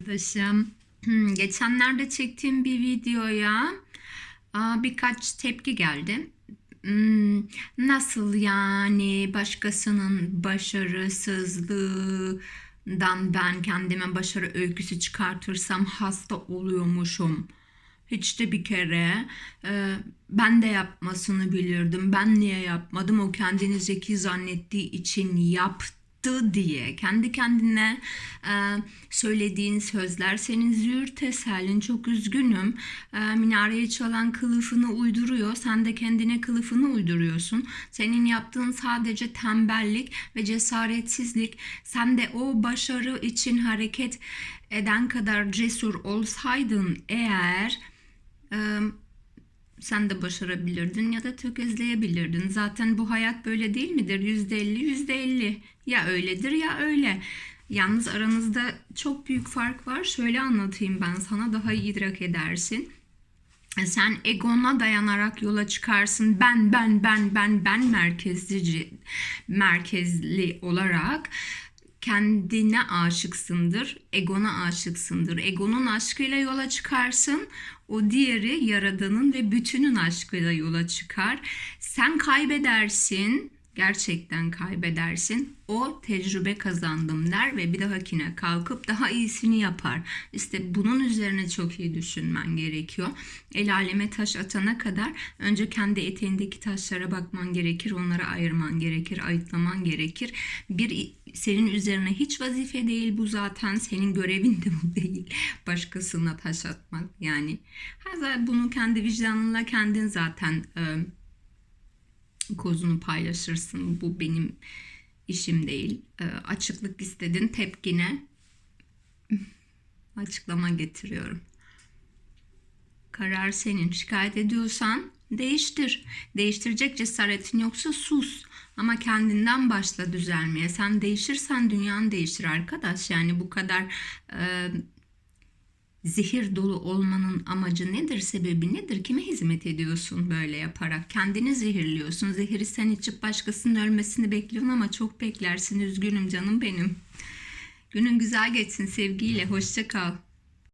Arkadaşım hmm, geçenlerde çektiğim bir videoya birkaç tepki geldi. Hmm, Nasıl yani başkasının başarısızlığından ben kendime başarı öyküsü çıkartırsam hasta oluyormuşum. Hiç de bir kere e, ben de yapmasını bilirdim. Ben niye yapmadım? O kendini zeki zannettiği için yaptı diye. Kendi kendine e, söylediğin sözler senin züğürt tesellin çok üzgünüm. E, minareye çalan kılıfını uyduruyor. Sen de kendine kılıfını uyduruyorsun. Senin yaptığın sadece tembellik ve cesaretsizlik. Sen de o başarı için hareket eden kadar cesur olsaydın eğer e, sen de başarabilirdin ya da tökezleyebilirdin. Zaten bu hayat böyle değil midir? Yüzde elli, yüzde elli. Ya öyledir ya öyle. Yalnız aranızda çok büyük fark var. Şöyle anlatayım ben sana daha iyi idrak edersin. Sen egona dayanarak yola çıkarsın. Ben, ben, ben, ben, ben merkezli, merkezli olarak kendine aşıksındır, egona aşıksındır. Egonun aşkıyla yola çıkarsın. O diğeri yaradanın ve bütünün aşkıyla yola çıkar. Sen kaybedersin. Gerçekten kaybedersin. O tecrübe kazandım der ve bir dahakine kalkıp daha iyisini yapar. İşte bunun üzerine çok iyi düşünmen gerekiyor. El aleme taş atana kadar önce kendi eteğindeki taşlara bakman gerekir. Onları ayırman gerekir, ayıtlaman gerekir. Bir senin üzerine hiç vazife değil bu zaten. Senin görevin de bu değil. Başkasına taş atmak yani. Zaten bunu kendi vicdanınla kendin zaten e, kozunu paylaşırsın. Bu benim işim değil. E, açıklık istedin tepkine açıklama getiriyorum. Karar senin. Şikayet ediyorsan değiştir. Değiştirecek cesaretin yoksa sus. Ama kendinden başla düzelmeye. Sen değişirsen dünyan değişir arkadaş. Yani bu kadar e, zehir dolu olmanın amacı nedir, sebebi nedir? Kime hizmet ediyorsun böyle yaparak? Kendini zehirliyorsun. Zehiri sen içip başkasının ölmesini bekliyorsun ama çok beklersin. Üzgünüm canım benim. Günün güzel geçsin sevgiyle. Hoşça kal.